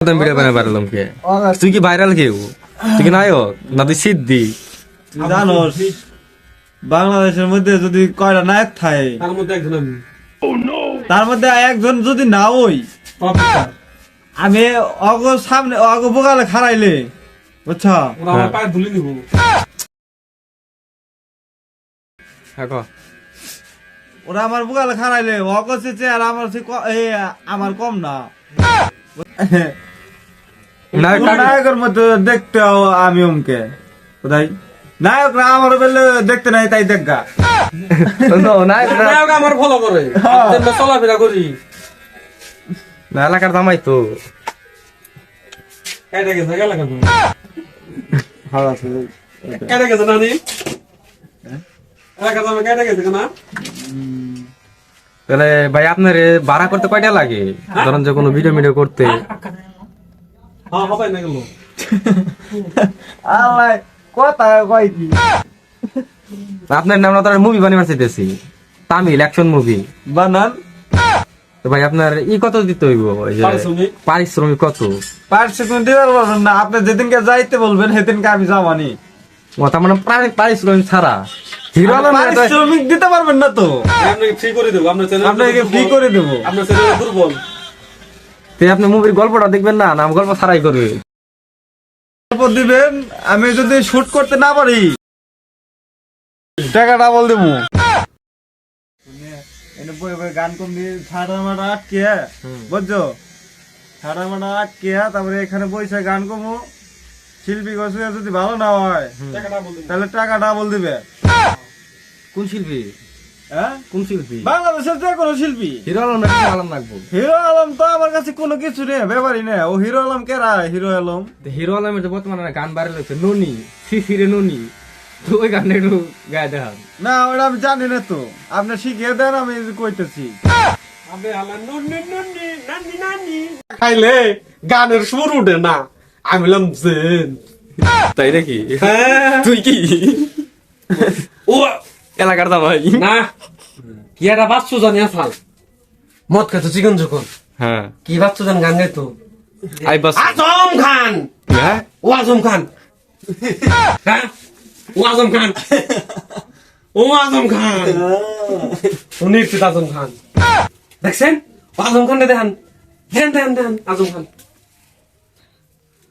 প্রথম ভিডিও বানাই পারলাম কে তুই কি ভাইরাল কেউ? তুই কি নায়ক? না তুই সিদ্ধি তুই জানোস বাংলাদেশের মধ্যে যদি কয়টা নায়ক থাকে তার মধ্যে একজন আমি। তার মধ্যে একজন যদি না ওই আমি অগ সামনে অগ বোকালে খারাইলে বুঝছ? ওরা আমার পায়ে ধুলে নিব। হ্যাঁ ওরা আমার বোকালে খারাইলে অগ চেয়ে আর আমার আমার কম না। নায়কের মধ্যে দেখতে আমি ওমকে কোথায়? নায়করা আমার বেলে দেখতে নাই তাই দেখা নায়ক নায়ক আমার ফলো করে। চলাফেরা করি। না, এলাকার জামাই তো। কেটে গেছে গেল কেন? কেটে গেছে নানি? এলাকা যাবে কেটে গেছে না তাহলে ভাই আপনার এ ভাড়া করতে কয়টা লাগে? ধরেন যে কোনো ভিডিও মিডিও করতে হ্যাঁ হবে না গেল আল্লাহ কথা কয় কি আপনার নাম তো মুভি বানিয়ে চাইতেছি তামিল অ্যাকশন মুভি বানান। তো ভাই আপনার ই কত দিতে হইব? ওই যে পারিশ্রমিক? পারিশ্রমিক কত? পারছে তুমি দিতে পারবেন না আপনি যেদিনকে যাইতে বলবেন সেদিনকে আমি যাবানি ও তার মানে প্রায় পারিশ্রমিক ছাড়া। হিরো আলম পারিশ্রমিক দিতে পারবেন না তো। আপনাকে ফ্রি করে দেবো আপনার চ্যানেল আপনাকে ফ্রি করে দেবো। আপনার চ্যানেল দুর্বল। তে আপনি মুভির গল্পটা দেখবেন না নাম গল্প ছাড়াই করবে। গল্প দিবেন আমি যদি শুট করতে না পারি টাকা ডাবল দেবো। এনে বই বই গান কম দিয়ে ছাড়া আটকে বুঝছ? ছাড়া আটকে তারপরে এখানে বইসে গান কমো। শিল্পী গছে যদি ভালো না হয় টাকাটা তাহলে টাকা ডাবল দিবে। কোন শিল্পী? কোন শিল্পী? বাংলাদেশের যে কোনো শিল্পী। হিরো আলম হিরো আলম লাগবো হিরো আলম তো আমার কাছে কোনো কিছু নেই ব্যাপারই নেই। ও হিরো আলম কেরা হিরো আলম। হিরো আলমের যে বর্তমানে গান বাইরে হচ্ছে ননি সিসিরে ননি তো ওই গানটা একটু গায়ে দেখান। না ওটা আমি জানি না তো। আপনি শিখিয়ে দেন আমি কইতেছি। খাইলে গানের সুর উঠে না। আমি বললাম জেন। তাই নাকি? হ্যাঁ। তুই কি? ও এলাকার জামাই। না। কি একটা বাচ্চু জানি আসাল মদ খেতো চিকন যখন হ্যাঁ। কি বাচ্চু জান গান গাইতো? আই বাস আজম খান! হ্যাঁ? ও আজম খান। হ্যাঁ? ও আজম খান। ও আজম খান। ও নির্চিত আজম খান। দেখছেন? ও আজম খান দেখান। দেন দেন দেন আজম খান।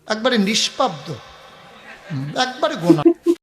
একবারে নিষ্পাব্দ একবারে গোনা।